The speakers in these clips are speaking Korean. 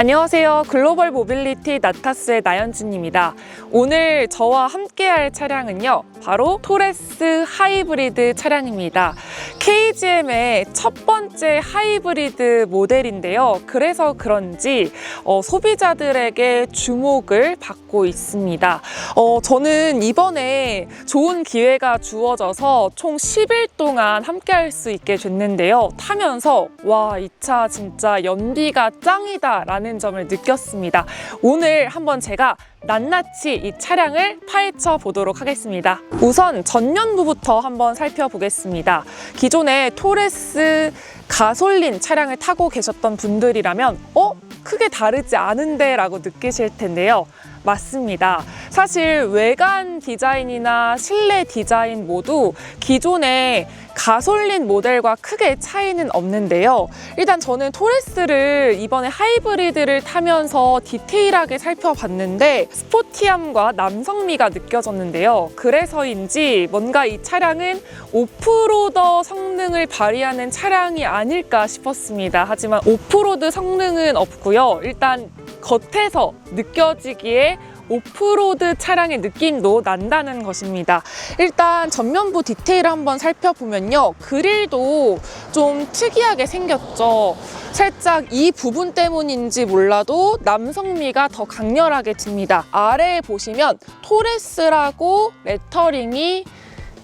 안녕하세요. 글로벌 모빌리티 나타스의 나연진입니다. 오늘 저와 함께할 차량은요. 바로 토레스 하이브리드 차량입니다. KGM의 첫 번째 하이브리드 모델인데요. 그래서 그런지 어, 소비자들에게 주목을 받고 있습니다. 어, 저는 이번에 좋은 기회가 주어져서 총 10일 동안 함께할 수 있게 됐는데요. 타면서 와, 이 차 진짜 연비가 짱이다 라는 점을 느꼈습니다. 오늘 한번 제가 낱낱이 이 차량을 파헤쳐 보도록 하겠습니다. 우선 전년부부터 한번 살펴보겠습니다. 기존에 토레스 가솔린 차량을 타고 계셨던 분들이라면 어? 크게 다르지 않은데 라고 느끼실 텐데요. 맞습니다. 사실 외관 디자인이나 실내 디자인 모두 기존의 가솔린 모델과 크게 차이는 없는데요. 일단 저는 토레스를 이번에 하이브리드를 타면서 디테일하게 살펴봤는데 스포티함과 남성미가 느껴졌는데요. 그래서인지 뭔가 이 차량은 오프로더 성능을 발휘하는 차량이 아닐까 싶었습니다. 하지만 오프로드 성능은 없고요. 일단 겉에서 느껴지기에 오프로드 차량의 느낌도 난다는 것입니다. 일단 전면부 디테일을 한번 살펴보면요. 그릴도 좀 특이하게 생겼죠. 살짝 이 부분 때문인지 몰라도 남성미가 더 강렬하게 듭니다. 아래에 보시면 토레스라고 레터링이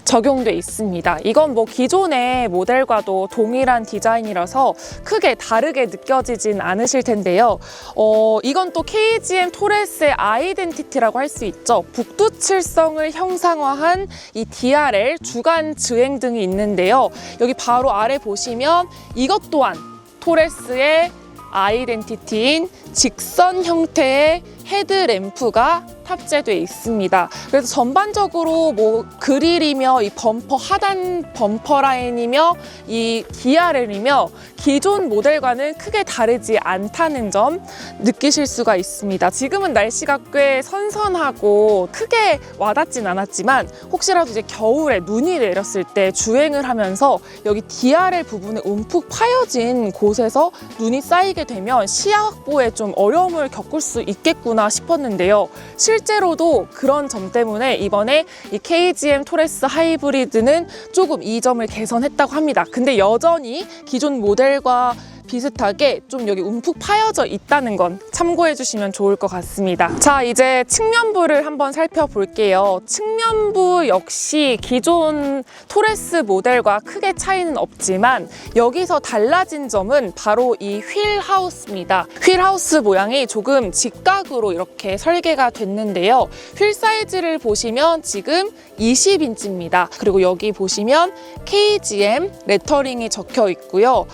적용돼 있습니다. 이건 뭐 기존의 모델과도 동일한 디자인이라서 크게 다르게 느껴지진 않으실 텐데요. 어, 이건 또 KGM 토레스의 아이덴티티라고 할 수 있죠. 북두칠성을 형상화한 이 DRL 주간 주행 등이 있는데요. 여기 바로 아래 보시면 이것 또한 토레스의 아이덴티티인 직선 형태의 헤드램프가 탑재돼 있습니다. 그래서 전반적으로 뭐 그릴이며 이 범퍼 하단 범퍼 라인이며 이 DRL이며 기존 모델과는 크게 다르지 않다는 점 느끼실 수가 있습니다. 지금은 날씨가 꽤 선선하고 크게 와닿진 않았지만 혹시라도 이제 겨울에 눈이 내렸을 때 주행을 하면서 여기 DRL 부분에 움푹 파여진 곳에서 눈이 쌓이게 되면 시야 확보에 좀 어려움을 겪을 수 있겠구나 싶었는데요. 실 제로도 그런 점 때문에 이번에 이 KGM 토레스 하이브리드는 조금 이 점을 개선했다고 합니다. 근데 여전히 기존 모델과 비슷하게 좀 여기 움푹 파여져 있다는 건 참고해 주시면 좋을 것 같습니다. 자, 이제 측면부를 한번 살펴볼게요. 측면부 역시 기존 토레스 모델과 크게 차이는 없지만 여기서 달라진 점은 바로 이 휠 하우스입니다. 휠 하우스 모양이 조금 직각으로 이렇게 설계가 됐는데요. 휠 사이즈를 보시면 지금 20인치입니다. 그리고 여기 보시면 KGM 레터링이 적혀 있고요.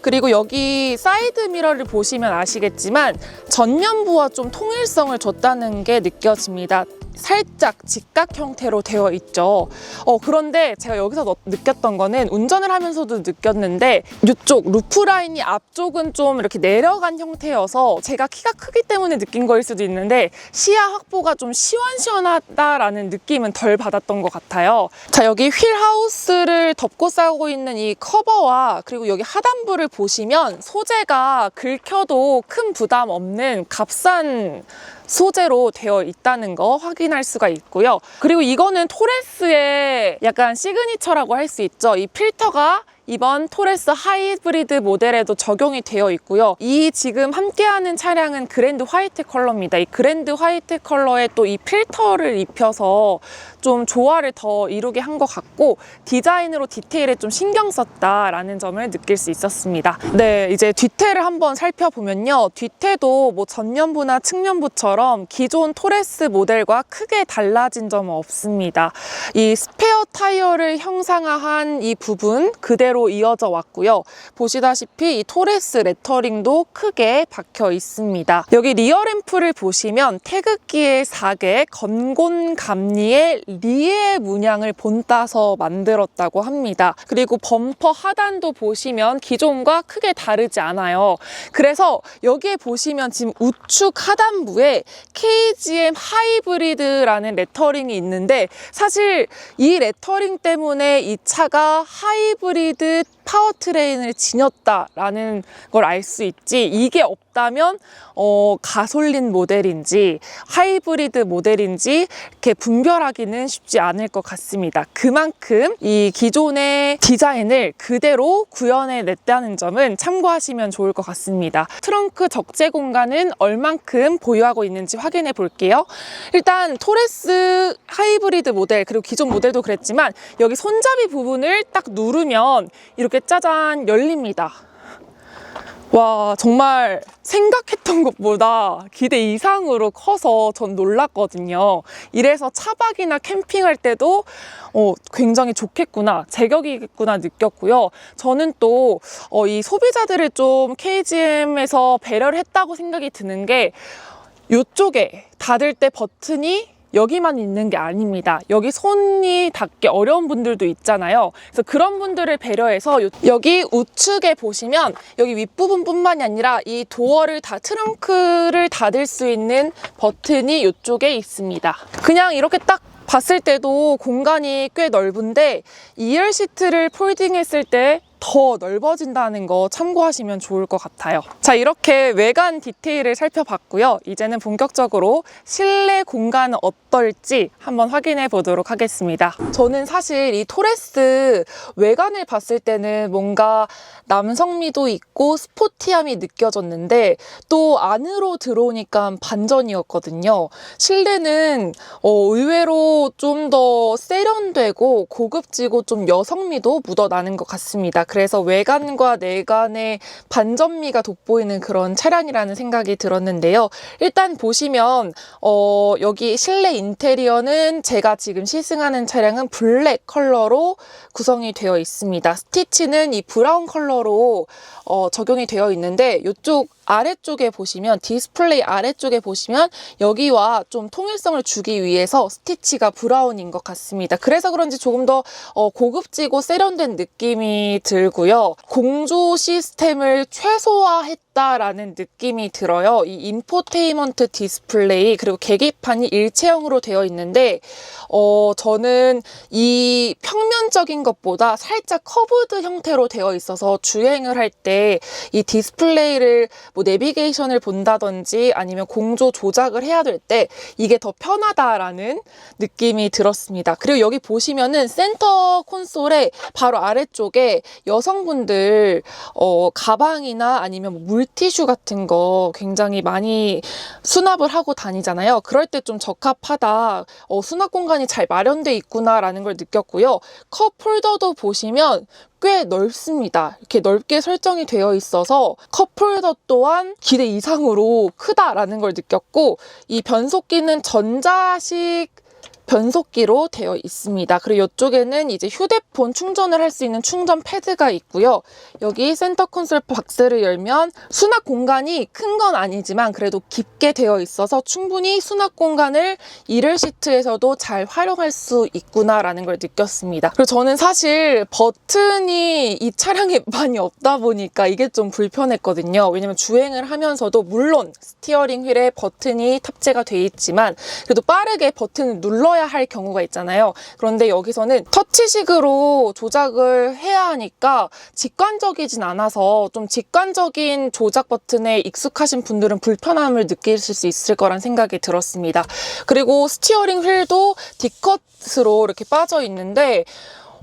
그리고 여기 사이드 미러를 보시면 아시겠지만 전면부와 좀 통일성을 줬다는 게 느껴집니다. 살짝 직각 형태로 되어 있죠. 어, 그런데 제가 여기서 너- 느꼈던 거는 운전을 하면서도 느꼈는데 이쪽 루프 라인이 앞쪽은 좀 이렇게 내려간 형태여서 제가 키가 크기 때문에 느낀 거일 수도 있는데 시야 확보가 좀 시원시원하다라는 느낌은 덜 받았던 것 같아요. 자, 여기 휠 하우스를 덮고 싸고 있는 이 커버와 그리고 여기 하단부를 보시면 소재가 긁혀도 큰 부담 없는 값싼 소재로 되어 있다는 거 확인할 수가 있고요. 그리고 이거는 토레스의 약간 시그니처라고 할 수 있죠. 이 필터가 이번 토레스 하이브리드 모델에도 적용이 되어 있고요. 이 지금 함께하는 차량은 그랜드 화이트 컬러입니다. 이 그랜드 화이트 컬러에 또 이 필터를 입혀서 좀 조화를 더 이루게 한 것 같고 디자인으로 디테일에 좀 신경 썼다라는 점을 느낄 수 있었습니다. 네, 이제 뒤태를 한번 살펴보면요. 뒤태도 뭐 전면부나 측면부처럼 기존 토레스 모델과 크게 달라진 점은 없습니다. 이 스페어 타이어를 형상화한 이 부분 그대로 이어져 왔고요. 보시다시피 이 토레스 레터링도 크게 박혀 있습니다. 여기 리어 램프를 보시면 태극기의 4개 건곤 감리의 리에 문양을 본따서 만들었다고 합니다. 그리고 범퍼 하단도 보시면 기존과 크게 다르지 않아요. 그래서 여기에 보시면 지금 우측 하단부에 KGM 하이브리드라는 레터링이 있는데 사실 이 레터링 때문에 이 차가 하이브리드 뿌듯 파워트레인을 지녔다라는 걸 알 수 있지 이게 없다면 어, 가솔린 모델인지 하이브리드 모델인지 이렇게 분별하기는 쉽지 않을 것 같습니다. 그만큼 이 기존의 디자인을 그대로 구현해 냈다는 점은 참고하시면 좋을 것 같습니다. 트렁크 적재 공간은 얼만큼 보유하고 있는지 확인해 볼게요. 일단 토레스 하이브리드 모델 그리고 기존 모델도 그랬지만 여기 손잡이 부분을 딱 누르면 이렇게 짜잔 열립니다. 와, 정말 생각했던 것보다 기대 이상으로 커서 전 놀랐거든요. 이래서 차박이나 캠핑할 때도 어, 굉장히 좋겠구나, 제격이겠구나 느꼈고요. 저는 또, 어, 이 소비자들을 좀 KGM에서 배려를 했다고 생각이 드는 게, 이쪽에 닫을 때 버튼이 여기만 있는 게 아닙니다. 여기 손이 닿기 어려운 분들도 있잖아요. 그래서 그런 분들을 배려해서 요- 여기 우측에 보시면 여기 윗부분뿐만이 아니라 이 도어를 다 트렁크를 닫을 수 있는 버튼이 이쪽에 있습니다. 그냥 이렇게 딱 봤을 때도 공간이 꽤 넓은데 2열 시트를 폴딩했을 때 더 넓어진다는 거 참고하시면 좋을 것 같아요. 자, 이렇게 외관 디테일을 살펴봤고요. 이제는 본격적으로 실내 공간은 어떨지 한번 확인해 보도록 하겠습니다. 저는 사실 이 토레스 외관을 봤을 때는 뭔가 남성미도 있고 스포티함이 느껴졌는데 또 안으로 들어오니까 반전이었거든요. 실내는 어, 의외로 좀 더 세련되고 고급지고 좀 여성미도 묻어나는 것 같습니다. 그래서 외관과 내관의 반전미가 돋보이는 그런 차량이라는 생각이 들었는데요. 일단 보시면 어, 여기 실내 인테리어는 제가 지금 시승하는 차량은 블랙 컬러로 구성이 되어 있습니다. 스티치는 이 브라운 컬러로 어, 적용이 되어 있는데 이쪽 아래쪽에 보시면 디스플레이 아래쪽에 보시면 여기와 좀 통일성을 주기 위해서 스티치가 브라운인 것 같습니다. 그래서 그런지 조금 더 어, 고급지고 세련된 느낌이 들고요. 공조 시스템을 최소화했다라는 느낌이 들어요. 이 인포테인먼트 디스플레이 그리고 계기판이 일체형으로 되어 있는데 어, 저는 이 평면적인 것보다 살짝 커브드 형태로 되어 있어서 주행을 할 때 이 디스플레이를 뭐 내비게이션을 본다든지 아니면 공조 조작을 해야 될 때 이게 더 편하다라는 느낌이 들었습니다. 그리고 여기 보시면은 센터 콘솔의 바로 아래쪽에 여성분들 어, 가방이나 아니면 뭐 물티슈 같은 거 굉장히 많이 수납을 하고 다니잖아요. 그럴 때 좀 적합하다. 어, 수납 공간이 잘 마련돼 있구나라는 걸 느꼈고요. 컵 홀더도 보시면 꽤 넓습니다. 이렇게 넓게 설정이 되어 있어서 컵홀더 또한 기대 이상으로 크다라는 걸 느꼈고 이 변속기는 전자식 변속기로 되어 있습니다. 그리고 이쪽에는 이제 휴대폰 충전을 할 수 있는 충전 패드가 있고요. 여기 센터 콘솔 박스를 열면 수납 공간이 큰 건 아니지만 그래도 깊게 되어 있어서 충분히 수납 공간을 1열 시트에서도 잘 활용할 수 있구나라는 걸 느꼈습니다. 그리고 저는 사실 버튼이 이 차량에 많이 없다 보니까 이게 좀 불편했거든요. 왜냐면 주행을 하면서도 물론 스티어링 휠에 버튼이 탑재가 돼 있지만 그래도 빠르게 버튼을 눌러야 할 경우가 있잖아요. 그런데 여기서는 터치식으로 조작을 해야 하니까 직관적이진 않아서 좀 직관적인 조작 버튼에 익숙하신 분들은 불편함을 느끼실 수 있을 거란 생각이 들었습니다. 그리고 스티어링 휠도 D컷으로 이렇게 빠져 있는데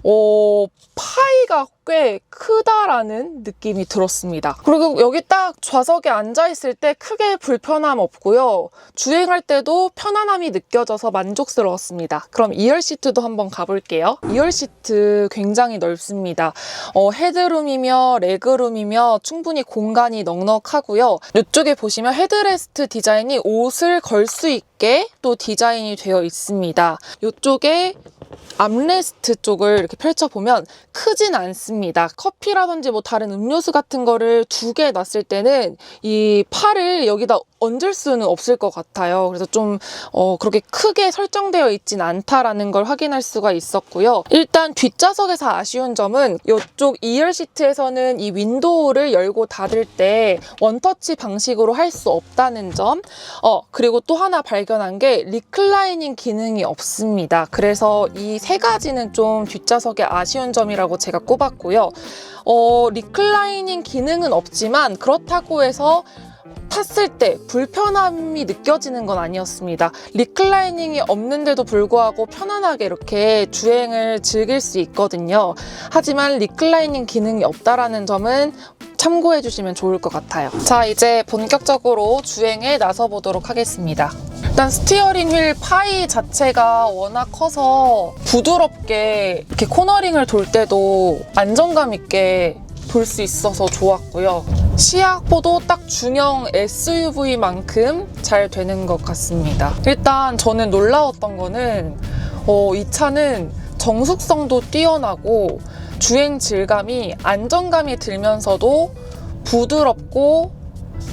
어, 파이가 꽤 크다라는 느낌이 들었습니다. 그리고 여기 딱 좌석에 앉아있을 때 크게 불편함 없고요. 주행할 때도 편안함이 느껴져서 만족스러웠습니다. 그럼 2열 시트도 한번 가볼게요. 2열 시트 굉장히 넓습니다. 어, 헤드룸이며 레그룸이며 충분히 공간이 넉넉하고요. 이쪽에 보시면 헤드레스트 디자인이 옷을 걸 수 있게 또 디자인이 되어 있습니다. 이쪽에 암레스트 쪽을 이렇게 펼쳐보면 크진 않습니다. 커피라든지 뭐 다른 음료수 같은 거를 두 개 놨을 때는 이 팔을 여기다 얹을 수는 없을 것 같아요. 그래서 좀, 어, 그렇게 크게 설정되어 있진 않다라는 걸 확인할 수가 있었고요. 일단 뒷좌석에서 아쉬운 점은 이쪽 2열 시트에서는 이 윈도우를 열고 닫을 때 원터치 방식으로 할 수 없다는 점. 어, 그리고 또 하나 발견한 게 리클라이닝 기능이 없습니다. 그래서 이 세 가지는 좀 뒷좌석의 아쉬운 점이라고 제가 꼽았고요. 어, 리클라이닝 기능은 없지만 그렇다고 해서 탔을 때 불편함이 느껴지는 건 아니었습니다. 리클라이닝이 없는데도 불구하고 편안하게 이렇게 주행을 즐길 수 있거든요. 하지만 리클라이닝 기능이 없다라는 점은 참고해 주시면 좋을 것 같아요. 자, 이제 본격적으로 주행에 나서 보도록 하겠습니다. 일단 스티어링 휠 파이 자체가 워낙 커서 부드럽게 이렇게 코너링을 돌 때도 안정감 있게 돌 수 있어서 좋았고요. 시야보도 딱 중형 SUV만큼 잘 되는 것 같습니다. 일단 저는 놀라웠던 거는 어, 이 차는 정숙성도 뛰어나고 주행 질감이 안정감이 들면서도 부드럽고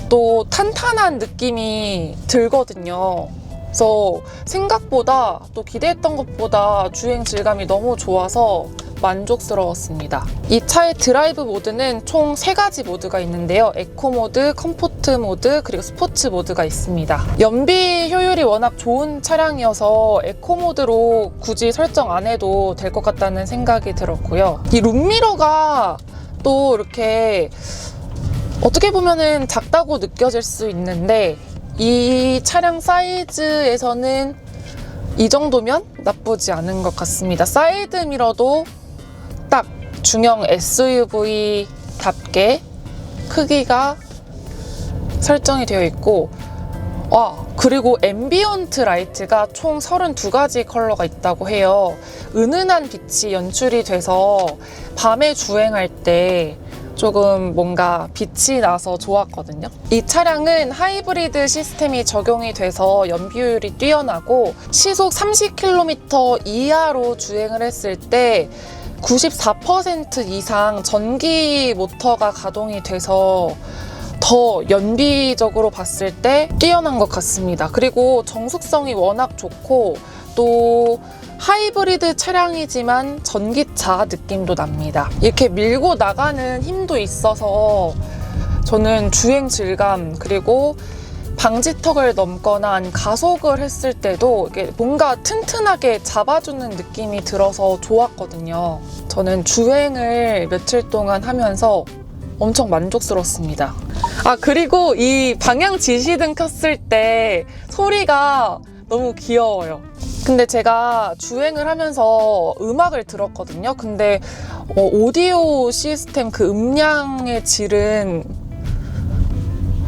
또 탄탄한 느낌이 들거든요. 그래서 생각보다 또 기대했던 것보다 주행 질감이 너무 좋아서 만족스러웠습니다. 이 차의 드라이브 모드는 총 세가지 모드가 있는데요. 에코 모드, 컴포트 모드, 그리고 스포츠 모드가 있습니다. 연비 효율이 워낙 좋은 차량이어서 에코 모드로 굳이 설정 안 해도 될 것 같다는 생각이 들었고요. 이 룸미러가 또 이렇게 어떻게 보면은 작다고 느껴질 수 있는데 이 차량 사이즈에서는 이 정도면 나쁘지 않은 것 같습니다. 사이드 미러도 딱 중형 SUV답게 크기가 설정이 되어 있고 와 그리고 앰비언트 라이트가 총 32가지 컬러가 있다고 해요. 은은한 빛이 연출이 돼서 밤에 주행할 때 조금 뭔가 빛이 나서 좋았거든요. 이 차량은 하이브리드 시스템이 적용이 돼서 연비율이 뛰어나고 시속 30km 이하로 주행을 했을 때 94% 이상 전기 모터가 가동이 돼서 더 연비적으로 봤을 때 뛰어난 것 같습니다. 그리고 정숙성이 워낙 좋고 또 하이브리드 차량이지만 전기차 느낌도 납니다. 이렇게 밀고 나가는 힘도 있어서 저는 주행 질감 그리고 방지턱을 넘거나 가속을 했을 때도 뭔가 튼튼하게 잡아주는 느낌이 들어서 좋았거든요. 저는 주행을 며칠 동안 하면서 엄청 만족스럽습니다. 아, 그리고 이 방향 지시등 켰을 때 소리가 너무 귀여워요. 근데 제가 주행을 하면서 음악을 들었거든요. 근데 어, 오디오 시스템 그 음량의 질은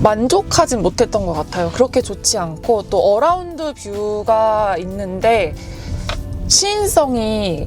만족하진 못했던 것 같아요. 그렇게 좋지 않고 또 어라운드 뷰가 있는데 시인성이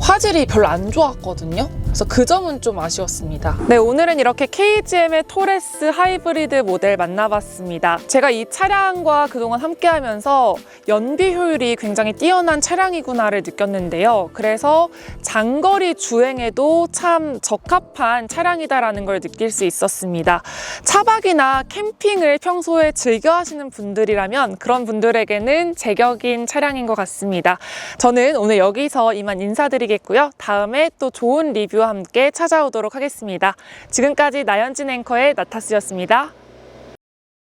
화질이 별로 안 좋았거든요. 그래서 그 점은 좀 아쉬웠습니다. 네, 오늘은 이렇게 KGM의 토레스 하이브리드 모델 만나봤습니다. 제가 이 차량과 그동안 함께 하면서 연비 효율이 굉장히 뛰어난 차량이구나를 느꼈는데요. 그래서 장거리 주행에도 참 적합한 차량이다라는 걸 느낄 수 있었습니다. 차박이나 캠핑을 평소에 즐겨 하시는 분들이라면 그런 분들에게는 제격인 차량인 것 같습니다. 저는 오늘 여기서 이만 인사드리겠고요. 다음에 또 좋은 리뷰와 함께 찾아오도록 하겠습니다. 지금까지 나연진 앵커의 나타스였습니다.